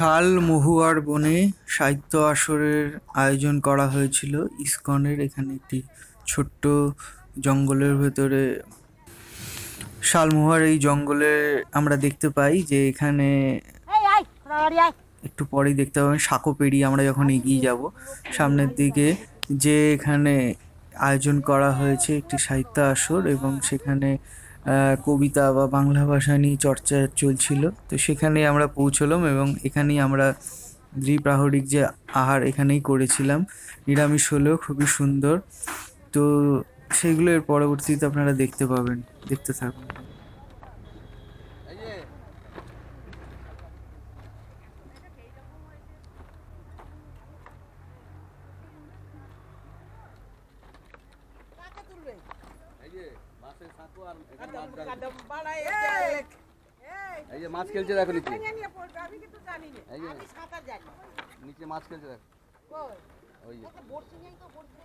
শাল মহুয়ার বনে সাহিত্য আসরের আয়োজন করা হয়েছিল। ইসকনের এখানে একটি ছোট্ট জঙ্গলের ভেতরে। শালমহুয়ার এই জঙ্গলে আমরা দেখতে পাই যে এখানে একটু পরেই দেখতে পাবেন সাঁকো পেরিয়ে আমরা যখন এগিয়ে যাব সামনের দিকে যে এখানে আয়োজন করা হয়েছে একটি সাহিত্য আসর এবং সেখানে কবিতা বা বাংলা ভাষা নিয়ে চর্চা চলছিল। তো সেখানেই আমরা পৌঁছলাম এবং এখানেই আমরা দ্বিপ্রাহরিক যে আহার এখানেই করেছিলাম। নিরামিষ হলেও খুবই সুন্দর। তো সেগুলো এর পরবর্তীতে আপনারা দেখতে পাবেন, দেখতে থাকুন কাকে তুলবে এই যে মাছের সাঁকো আর এখানে কাদম মাছ ধরা- কাদম বাড়ায় এই এই যে মাছ খেলছে দেখো নিচে। ভেঙে নিয়ে পড়বে আমি কিন্তু জানি না। আমি সাঁতার জানি। নিচে মাছ খেলছে দেখো। কই? ওই যে। বড়শি নেই তো বড়শি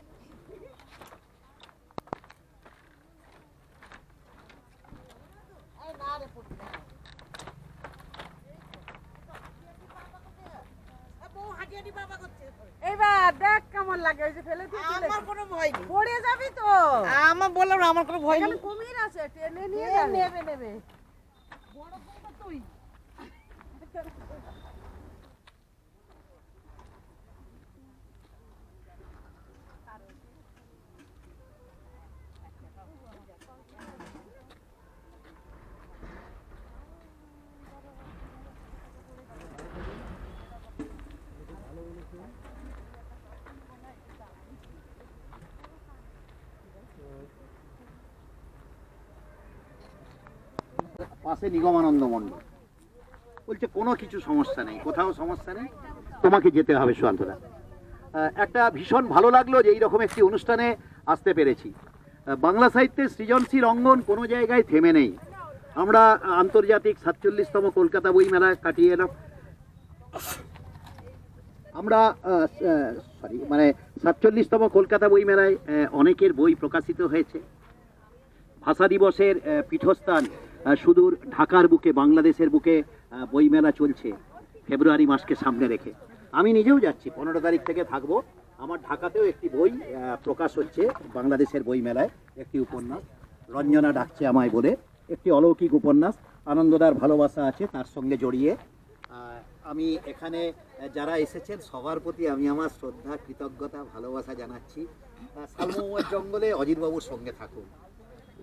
এই না রে পড়বে না। এ বউ হাঁটিয়াটি বাবা করছে। এইবার দেখ কেমন লাগে ওই যে ফেলে আমার কোনো ভয় নেই। পড়ে যাবি তো। আমার বললাম আমার কোনো ভয় নেই। কুমির আছে টেনে নিয়ে নেবে নেবে। বড় কুমির পাশে নিগমানন্দ মণ্ডল। বলছে কোনো কিছু সমস্যা নেই কোথাও সমস্যা নেই তোমাকে যেতে হবে সুয়ান্তদা আহ, একটা ভীষণ ভালো লাগল যে এইরকম একটি অনুষ্ঠানে আসতে পেরেছি। বাংলা সাহিত্যের সৃজনশীল অঙ্গন কোনো জায়গায় থেমে নেই। আমরা আন্তর্জাতিক সাতচল্লিশতম কলকাতা বই মেলা কাটিয়ে এলাম। আমরা সরি মানে সাতচল্লিশতম কলকাতা বই মেলায় অনেকের বই প্রকাশিত হয়েছে। ভাষা দিবসের পীঠস্থান সুদূর ঢাকার বুকে বাংলাদেশের বুকে বইমেলা চলছে ফেব্রুয়ারি মাসকে সামনে রেখে। আমি নিজেও যাচ্ছি পনেরো তারিখ থেকে থাকব। আমার ঢাকাতেও একটি বই প্রকাশ হচ্ছে বাংলাদেশের বইমেলায় একটি উপন্যাস। রঞ্জনা ডাকছে আমায় বলে একটি অলৌকিক উপন্যাস। আনন্দদার ভালোবাসা আছে তার সঙ্গে জড়িয়ে। আমি এখানে যারা এসেছেন সবার প্রতি আমি আমার শ্রদ্ধা কৃতজ্ঞতা ভালোবাসা জানাচ্ছি। আহ, শালমহুয়ার জঙ্গলে অজিতবাবুর সঙ্গে থাকুন।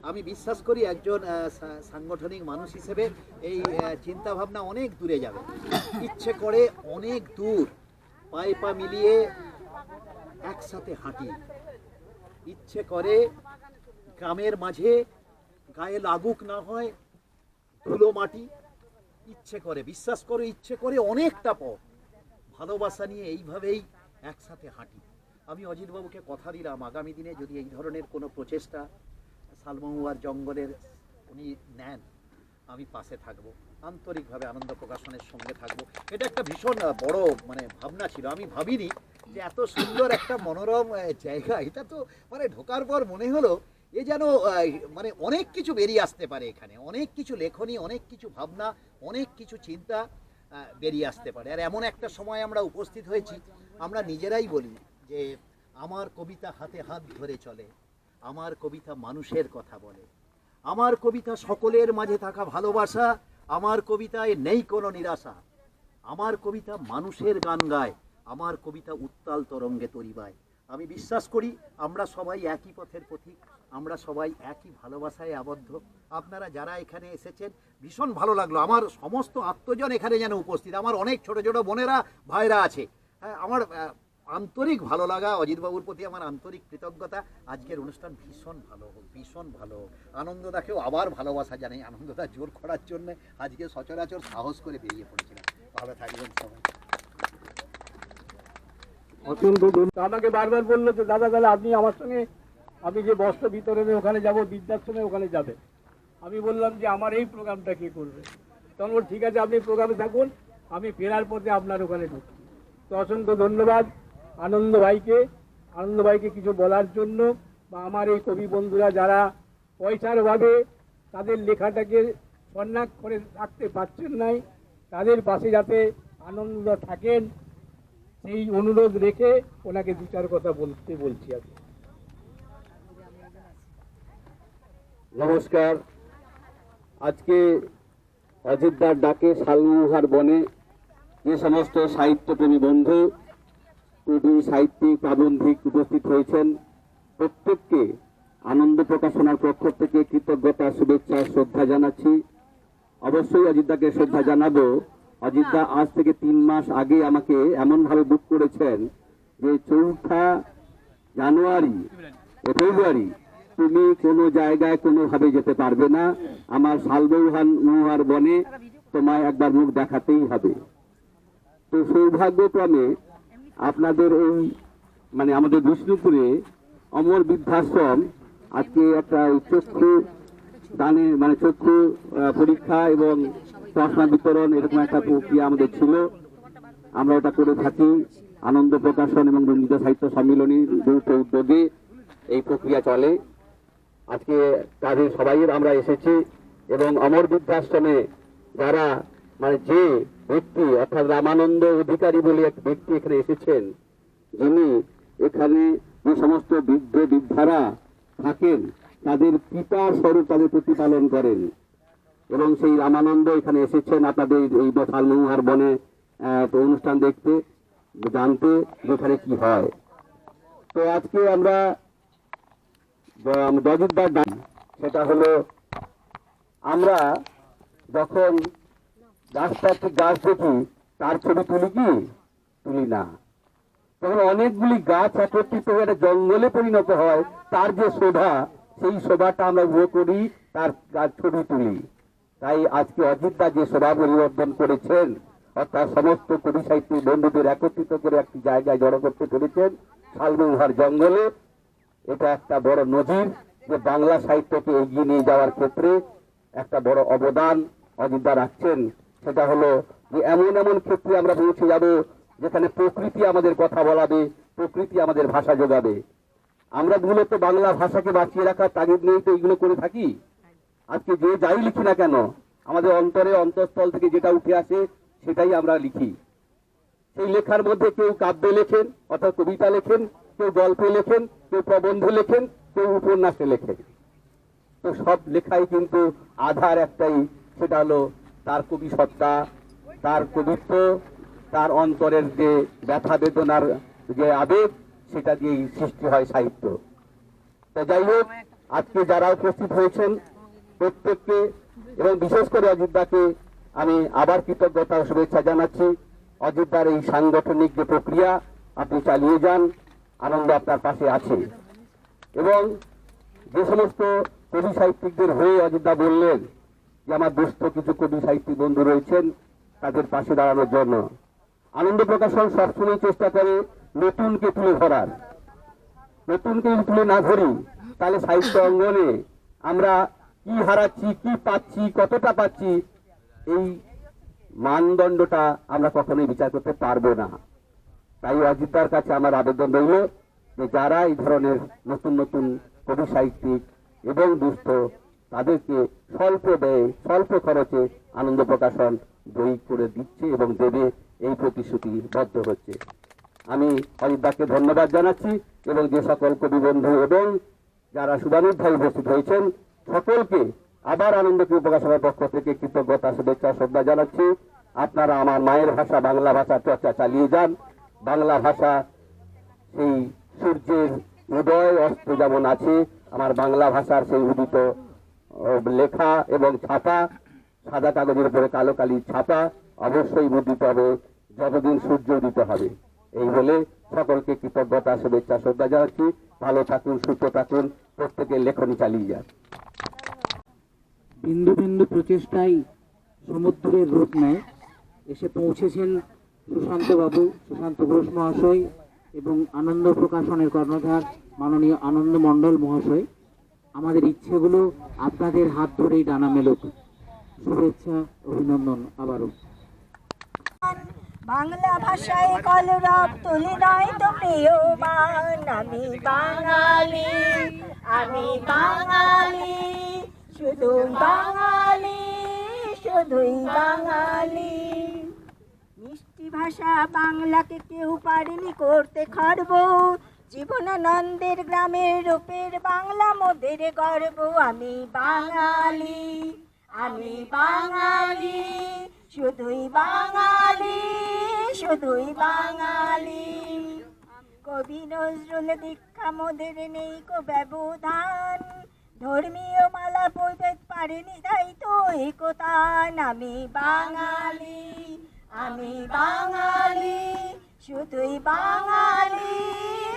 আমি বিশ্বাস করি একজন সাংগঠনিক মানুষ হিসেবে এই চিন্তা ভাবনা অনেক দূরে যাবে। ইচ্ছে করে অনেক দূর পায়ে পা মিলিয়ে একসাথে হাঁটি। ইচ্ছে করে গ্রামের মাঝে গায়ে লাগুক না হয়, ধুলো মাটি। ইচ্ছে করে, বিশ্বাস করে, ইচ্ছে করে অনেকটা পথ। ভালোবাসা নিয়ে এইভাবেই একসাথে হাঁটি। আমি অজিতবাবুকে কথা দিলাম আগামী দিনে যদি এই ধরনের কোনো প্রচেষ্টা শালমহুয়ার জঙ্গলের উনি নেন, আমি পাশে থাকব। আন্তরিকভাবে আনন্দ প্রকাশনের সঙ্গে থাকব। এটা একটা ভীষণ বড় মানে ভাবনা ছিল। আমি ভাবিনি যে এত সুন্দর একটা মনোরম জায়গা, এটা তো মানে ঢোকার পর মনে হলো এ যেন মানে অনেক কিছু বেরিয়ে আসতে পারে এখানে। অনেক কিছু লেখনী, অনেক কিছু ভাবনা, অনেক কিছু চিন্তা বেরিয়ে আসতে পারে। আর এমন একটা সময় আমরা উপস্থিত হয়েছি, আমরা নিজেরাই বলি যে, আমার কবিতা হাতে হাত ধরে চলে। আমার কবিতা মানুষের কথা বলে। আমার কবিতা সকলের মাঝে থাকা ভালোবাসা, আমার কবিতায় নেই কোনো নিরাশা। আমার কবিতা মানুষের গান গায়, আমার কবিতা উত্তাল তরঙ্গে তরিবায়। আমি বিশ্বাস করি আমরা সবাই একই পথের পথিক, আমরা সবাই একই ভালোবাসায় আবদ্ধ। আপনারা যারা এখানে এসেছেন, ভীষণ ভালো লাগল। আমার সমস্ত আত্মজন এখানে যেন উপস্থিত। আমার অনেক ছোট ছোট বোনেরা, ভাইরা আছে। হ্যাঁ আমার আন্তরিক ভালো লাগা অজিতবাবুর প্রতি আমার আন্তরিক কৃতজ্ঞতা। আজকের অনুষ্ঠান ভীষণ ভালো হোক, ভীষণ ভালো হোক। আনন্দদাকেও আবার ভালোবাসা জানাই, আনন্দদা জোর করার জন্য আজকে সচরাচর সাহস করে বেরিয়ে পড়েছিলাম। ভালো থাকবেন সবাই। অসংখ্য ধন্যবাদ বারবার বলল যে, দাদা, তাহলে আপনি আমার সঙ্গে, আমি যে বস্ত্র বিতরণে ওখানে যাব, বৃদ্ধাশ্রমে ওখানে যাবে। আমি বললাম যে, আমার এই প্রোগ্রামটা কে করবে? তখন ঠিক আছে, আপনি প্রোগ্রামে থাকুন, আমি ফেরার পথে আপনার ওখানে ঢুকি তো অসংখ্য ধন্যবাদ। আনন্দ ভাইকে আনন্দ ভাইকে কিছু বলার জন্য বা আমার এই কবি বন্ধুরা যারা পয়সার অভাবে তাদের লেখাটাকে সন্ন্যাস করে রাখতে পারছেন নাই, তাদের পাশে যাতে আনন্দ থাকেন, সেই অনুরোধ রেখে ওনাকে দু চার কথা বলতে বলছি আমি নমস্কার। আজকে অযোধ্যার ডাকে শালমুহার বনে যে সমস্ত সাহিত্যপ্রেমী বন্ধু কবি সাহিত্যিক প্রাবন্ধিক উপস্থিত হয়েছেন। প্রত্যেককে আনন্দ প্রকাশনার পক্ষ থেকে কৃতজ্ঞতা শুভেচ্ছা শ্রদ্ধা জানাচ্ছি। অবশ্যই অযোধ্যাকে শ্রদ্ধা জানাব। অযোধ্যা আজ থেকে তিন মাস আগে আমাকে এমনভাবে বুক করেছেন যে চৌঠা জানুয়ারি ফেব্রুয়ারি তুমি কোনো জায়গায় কোনোভাবে যেতে পারবে না। আমার শালবৌহান মহুয়ার বনে তোমায় একবার মুখ দেখাতেই হবে। তো সৌভাগ্যক্রমে আপনাদের এই মানে আমাদের বিষ্ণুপুরে অমর বৃদ্ধাশ্রম আজকে একটা চক্ষু দানে মানে চক্ষু পরীক্ষা এবং চশমা বিতরণ এরকম একটা প্রক্রিয়া আমাদের ছিল। আমরা ওটা করে থাকি। আনন্দ প্রকাশন এবং রঞ্জিত সাহিত্য সম্মিলনী যৌথ উদ্যোগে এই প্রক্রিয়া চলে। আজকে তাদের সবাই আমরা এসেছি এবং অমর বৃদ্ধাশ্রমে যারা মানে যে ব্যক্তি অর্থাৎ রামানন্দ অধিকারী বলে এক ব্যক্তি এখানে এসেছেন, যিনি এখানে যে সমস্ত বৃদ্ধ বৃদ্ধারা থাকেন, তাদের পিতা স্বরূপ তাদের প্রতিপালন করেন। এবং সেই রামানন্দ এখানে এসেছেন আপনাদের এই শালমুহার বনে অনুষ্ঠান দেখতে, জানতে যেখানে কি হয়। তো আজকে আমরা দজিদ্দার ডাক, সেটা হলো আমরা যখন রাস্তাতে গাছ দেখি, তার ছবি তুলি কি? তুলি না। তখন অনেকগুলি গাছ একত্রিত হয়ে একটা জঙ্গলে পরিণত হয়, তার যে শোভা, সেই শোভাটা আমরা উপভোগ করি, তার তার ছবি তুলি। তাই আজকে অযোধ্যা যে শোভা পরিবর্তন করেছেন, অর্থাৎ সমস্ত কবি সাহিত্যিক বন্ধুদের একত্রিত করে একটি জায়গায় জড়ো করতে পেরেছেন শালমুহার জঙ্গলে। এটা একটা বড় নজির যে বাংলা সাহিত্যকে এগিয়ে নিয়ে যাওয়ার ক্ষেত্রে একটা বড় অবদান অযোধ্যা রাখছেন। সেটা হলো যে এমন এমন ক্ষেত্রে আমরা পৌঁছে যাব যেখানে প্রকৃতি আমাদের কথা বলাবে, প্রকৃতি আমাদের ভাষা যোগাবে। আমরা মূলত বাংলা ভাষাকে বাঁচিয়ে রাখার তাগিদ নিয়েই তো এইগুলো করে থাকি। আজকে যে যাই লিখি না কেন, আমাদের অন্তরে অন্তঃস্থল থেকে যেটা উঠে আসে, সেটাই আমরা লিখি। সেই লেখার মধ্যে কেউ কাব্যে লেখেন, অর্থাৎ কবিতা লেখেন, কেউ গল্পে লেখেন, কেউ প্রবন্ধ লেখেন, কেউ উপন্যাসে লেখেন। তো সব লেখাই কিন্তু আধার একটাই, সেটা হলো তার কবি সত্তা তার কবিত্ব তার অন্তরের যে ব্যথা বেদনার যে আবেগ, সেটা দিয়েই সৃষ্টি হয় সাহিত্য। তো যাই হোক, আজকে যারা উপস্থিত হয়েছেন প্রত্যেককে, এবং বিশেষ করে অযোধ্যাকে আমি আবার কৃতজ্ঞতা শুভেচ্ছা জানাচ্ছি। অযোধ্যার এই সাংগঠনিক যে প্রক্রিয়া, আপনি চালিয়ে যান, আনন্দ আপনার পাশে আছে। এবং যে সমস্ত কবি সাহিত্যিকদের হয়ে অযোধ্যা বললেন আমার দুস্থ কিছু কবি সাহিত্যিক বন্ধু রয়েছেন, তাদের পাশে দাঁড়ানোর জন্য। আনন্দ প্রকাশন সবসময় চেষ্টা করে নতুনকে তুলে ধরার। নতুনকে তুলে না ধরি, তাহলে সাহিত্য অঙ্গনে আমরা কি হারাচ্ছি, কি পাচ্ছি, কতটা পাচ্ছি, এই মানদণ্ডটা আমরা কখনোই বিচার করতে পারব না। তাই অজিতার কাছে আমার আবেদন রইল যে যারা এই ধরনের নতুন নতুন কবি সাহিত্যিক এবং দুস্থ তাদেরকে স্বল্প ব্যয়ে, স্বল্প খরচে আনন্দ প্রকাশন বই করে দিচ্ছে এবং দেবে এই প্রতিশ্রুতিবদ্ধ হচ্ছে। আমি অজিতাকে ধন্যবাদ জানাচ্ছি এবং যে সকল কবি বন্ধু এবং যারা শুভানুধ্যায়ী উপস্থিত হয়েছেন, সকলকে আবার আনন্দকে প্রকাশনের পক্ষ থেকে কৃতজ্ঞতা, শুভেচ্ছা, শ্রদ্ধা জানাচ্ছি। আপনারা আমার মায়ের ভাষা, বাংলা ভাষা চর্চা চালিয়ে যান। বাংলা ভাষা সেই সূর্যের উদয় অস্ত যেমন আছে, আমার বাংলা ভাষার সেই উদিত লেখা এবং ছাপা, সাদা কাগজের উপরে কালো কালি ছাপা, অবশ্যই মুদ্রিত হবে, যতদিন সূর্য উদিত হবে। এই বলে সকলকে কৃতজ্ঞতা, শুভেচ্ছা, শ্রদ্ধা জানাচ্ছি। ভালো থাকুন, সুস্থ থাকুন, প্রত্যেকের লেখনী চালিয়ে যান। বিন্দু বিন্দু প্রচেষ্টায় সমুদ্রের রূপ নেয় এসে পৌঁছেছেন সুশান্ত বাবু সুশান্ত ঘোষ মহাশয় এবং আনন্দ প্রকাশনের কর্ণধার মাননীয় আনন্দ মণ্ডল মহাশয়। আমাদের ইচ্ছেগুলো আপনাদের হাত ধরেই ডানা মেলুক। শুভেচ্ছা, অভিনন্দন আবারও। বাংলা ভাষায় কলরব তুলি নয় তো প্রিয় মান আমি বাঙালি আমি বাঙালি শুধু বাঙালি, শুধুই বাঙালি। মিষ্টি ভাষা বাংলাকে কেউ পারেনি করতে খর্ব। জীবনানন্দের গ্রামের রূপের বাংলা মোদের গর্ব। আমি বাঙালি আমি বাঙালি, শুধুই বাঙালি শুধুই বাঙালি। কবি নজরুল দীক্ষা মোদের নেই কো ব্যবধান। ধর্মীয় মালা প্রভেদ পারেনি তাই তো একতান আমি বাঙালি আমি বাঙালি শুধুই বাঙালি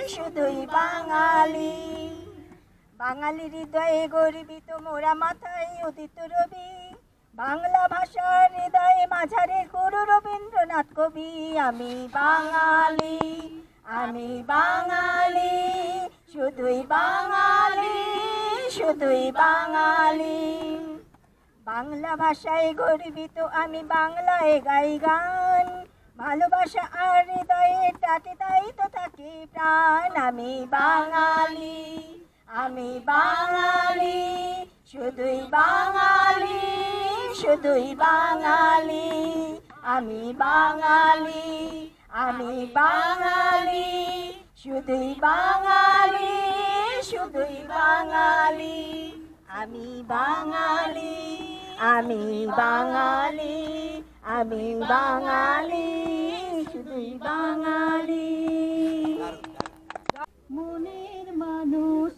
শুধুই বাঙালি। বাঙালি হৃদয়ে গর্বিত মোরা মাথায় উদিত রবি। বাংলা ভাষার হৃদয়ে মাঝারে গুরু রবীন্দ্রনাথ কবি, আমি বাঙালি আমি বাঙালি, শুধুই বাঙালি শুধুই বাঙালি। বাংলা ভাষায় গর্বিত আমি বাংলায় গাই গান। ভালোবাসা আর হৃদয়ে টাকে তাই তো থাকি প্রাণ। আমি বাঙালি আমি বাঙালি, শুধুই বাঙালি শুধুই বাঙালি। আমি বাঙালি আমি বাঙালি, শুধুই বাঙালি শুধুই বাঙালি। আমি বাঙালি আমি বাঙালি আমি বাঙালি শুধুই বাঙালি। মনের মানুষ